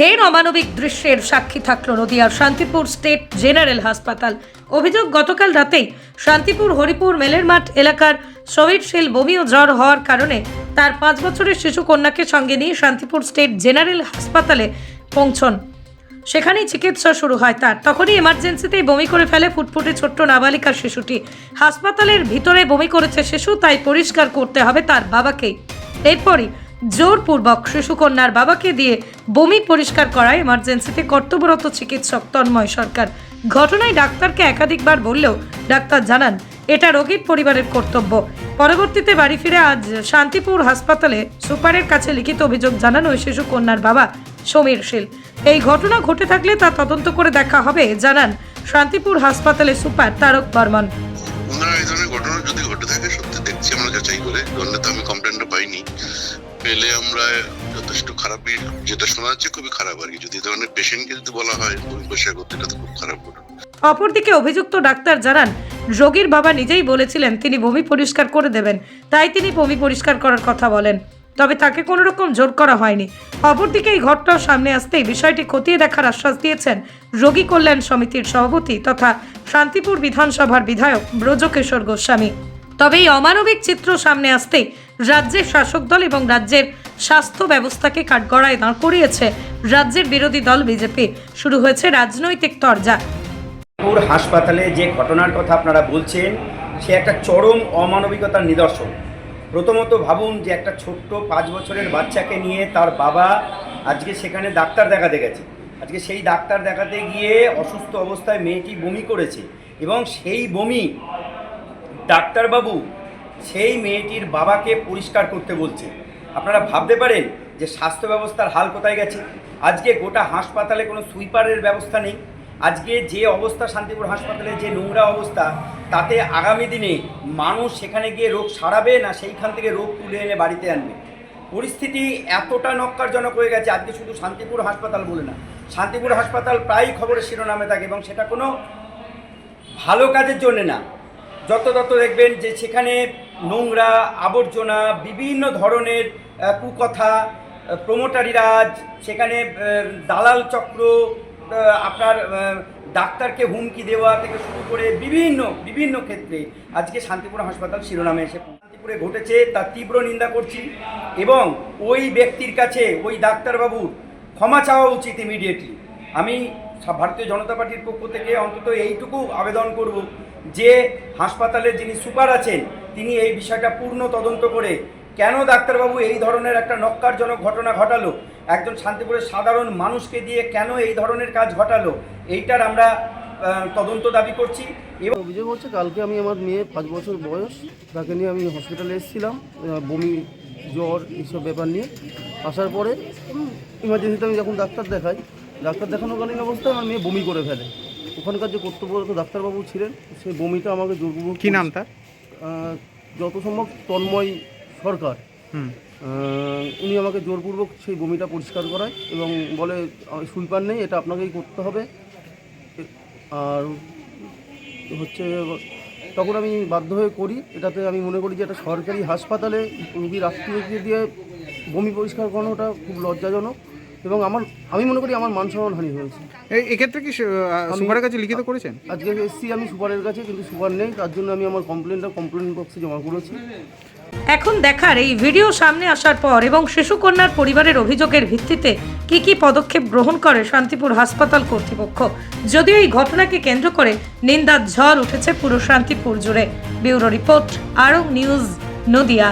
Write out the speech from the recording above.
ফের অমানবিক দৃশ্যের সাক্ষী থাকল নদিয়ার শান্তিপুর স্টেট জেনারেল হাসপাতাল। অভিযোগ, গতকাল রাতেই শান্তিপুর, হরিপুর মেলের মাঠ এলাকার সহিদশীল বমি ও জ্বর হওয়ার কারণে তার পাঁচ বছরের শিশু কন্যাকে সঙ্গে নিয়ে শান্তিপুর স্টেট জেনারেল হাসপাতালে পৌঁছন। সেখানেই চিকিৎসা শুরু হয় তার। তখনই এমার্জেন্সিতেই বমি করে ফেলে ফুটফুটে ছোট্ট নাবালিকার শিশুটি। হাসপাতালের ভিতরে বমি করেছে শিশু, তাই পরিষ্কার করতে হবে তার বাবাকেই এরপরই জোরপূর্বক শিশুকন্যার বাবাকে দিয়ে বমি পরিষ্কার করায় এমার্জেন্সিতে কর্তব্যরত চিকিৎসক তন্ময় সরকার। ঘটনায় ডাক্তারকে একাধিকবার বললেও ডাক্তার জানান, এটা রোগীর পরিবারের কর্তব্য। পরবর্তীতে বাড়ি ফিরে আজ শান্তিপুর হাসপাতালে সুপারের কাছে লিখিত অভিযোগ জানান ওই শিশু কন্যার বাবা সমীর শীল। এই ঘটনা ঘটে থাকলে তা তদন্ত করে দেখা হবে, জানান শান্তিপুর হাসপাতালে সুপার তারক বর্মন। ঘটনা যদি ঘটে থাকে, সত্যি দেখছি আমরা যাচাই করে, ধরলে তো আমি পেলে আমরা যথেষ্ট খারাপই যেটা শোনা যাচ্ছে খুবই খারাপ আর কি। যদি ধরনের পেশেন্টকে যদি বলা হয়, বমি পরিষ্কার করতে এটা তো খুব খারাপ ঘটনা অপরদিকে অভিযুক্ত ডাক্তার জানান, রোগীর বাবা নিজেই বলেছিলেন তিনি বমি পরিষ্কার করে দেবেন। তাই তিনি বমি পরিষ্কার করার কথা বলেন। তবে তাকে কোনো রকম জোর করা হয়নি। অপরদিকে এই ঘটনা সামনে আসতেই বিষয়টি খতিয়ে দেখার আশ্বাস দিয়েছেন রোগী কল্যাণ সমিতির সভাপতি তথা শান্তিপুর বিধানসভার বিধায়ক ব্রজকিশোর গোস্বামী। তবে এই অমানবিক চিত্র সামনে আসতেই রাজ্যের শাসক দল এবং রাজ্যের স্বাস্থ্য ব্যবস্থাকে কাঠগড়ায় দাঁড় করিয়েছে রাজ্যের বিরোধী দল বিজেপি শুরু হয়েছে রাজনৈতিক তরজা। হাসপাতালে যে ঘটনার কথা আপনারা বলছেন, সে একটা চরম অমানবিকতার নিদর্শন। প্রথমত ভাবুন যে একটা ছোট্ট পাঁচ বছরের বাচ্চাকে নিয়ে তার বাবা আজকে সেখানে ডাক্তার দেখাতে গেছে। আজকে সেই ডাক্তার দেখাতে গিয়ে অসুস্থ অবস্থায় মেয়েটি বমি করেছে এবং সেই বমি ডাক্তারবাবু, সেই মেয়েটির বাবাকে পরিষ্কার করতে বলছে। আপনারা ভাবতে পারেন যে স্বাস্থ্য ব্যবস্থার হাল কোথায় গেছে। আজকে গোটা হাসপাতালে কোনো সুইপারের ব্যবস্থা নেই। আজকে যে অবস্থা শান্তিপুর হাসপাতালে, যে নোংরা অবস্থা, তাতে আগামী দিনে মানুষ সেখানে গিয়ে রোগ সারাবে না সেইখান থেকে রোগ তুলে এনে বাড়িতে আনবে? পরিস্থিতি এতটা নক্কারজনক হয়ে গেছে, আজকে শুধু শান্তিপুর হাসপাতাল বলে না। শান্তিপুর হাসপাতাল প্রায়ই খবরের শিরোনামে থাকে এবং সেটা কোনো ভালো কাজের জন্যে না। যত তত দেখবেন যে সেখানে নোংরা আবর্জনা, বিভিন্ন ধরনের কুকথা প্রমোটারি রাজ, সেখানে দালাল চক্র আপনার ডাক্তারকে হুমকি দেওয়া থেকে শুরু করে বিভিন্ন বিভিন্ন ক্ষেত্রে আজকে শান্তিপুর হাসপাতাল শিরোনামে এসে শান্তিপুরে ঘটেছে, তার তীব্র নিন্দা করছি এবং ওই ব্যক্তির কাছে, ওই ডাক্তারবাবুর ক্ষমা চাওয়া উচিত ইমিডিয়েটলি আমি ভারতীয় জনতা পার্টির পক্ষ থেকে অন্তত এইটুকু আবেদন করব যে হাসপাতালের যিনি সুপার আছেন, তিনি এই বিষয়টা পূর্ণ তদন্ত করে কেন ডাক্তারবাবু এই ধরনের একটা নক্কারজনক ঘটনা ঘটালো? একজন শান্তিপুরের সাধারণ মানুষকে দিয়ে কেন এই ধরনের কাজ ঘটালো? এইটার আমরা তদন্ত দাবি করছি। এবং অভিযোগ হচ্ছে কালকে আমি আমার মেয়ে পাঁচ বছর বয়স, তাকে নিয়ে আমি হসপিটালে এসেছিলাম বমি, জ্বর এইসব ব্যাপার নিয়ে। আসার পরে ইমার্জেন্সিতে আমি যখন ডাক্তার দেখাই, ডাক্তার দেখানোকালীন অবস্থায় আমার মেয়ে বমি করে ফেলে। ওখানকার যে কর্তব্যরত ডাক্তারবাবু ছিলেন সেই বমিটা আমাকে জোরপূর্বক কি নাম তার? যত সম্ভব তন্ময় সরকার। উনি আমাকে জোরপূর্বক সেই বমিটা পরিষ্কার করায় এবং বলে সুইপার নেই এটা আপনাকেই করতে হবে। আর হচ্ছে তখন আমি বাধ্য হয়ে করি এটাতে আমি মনে করি যে একটা সরকারি হাসপাতালে রুগীর আত্মীয়কে দিয়ে বমি পরিষ্কার করানোটা খুব লজ্জাজনক। এবং আমার আমি মনে করি আমার মান সম্মান হানি হয়েছে। এক্ষেত্রে কি সুপারের কাছে লিখিত করেছেন? আজকে এসছি আমি সুপারের কাছে কিন্তু সুপার নেই তার জন্য আমি আমার কমপ্লেনটা কমপ্লেন বক্সে জমা করেছি। এখন দেখার এই ভিডিও সামনে আসার পর এবং শিশুকন্যার পরিবারের অভিযোগের ভিত্তিতে কি কি পদক্ষেপ গ্রহণ করে শান্তিপুর হাসপাতাল কর্তৃপক্ষ? যদিও এই ঘটনাকে কেন্দ্র করে নিন্দার ঝড় উঠেছে পুরো শান্তিপুর জুড়ে। ব্যুরো রিপোর্ট আরং নিউজ নদিয়া।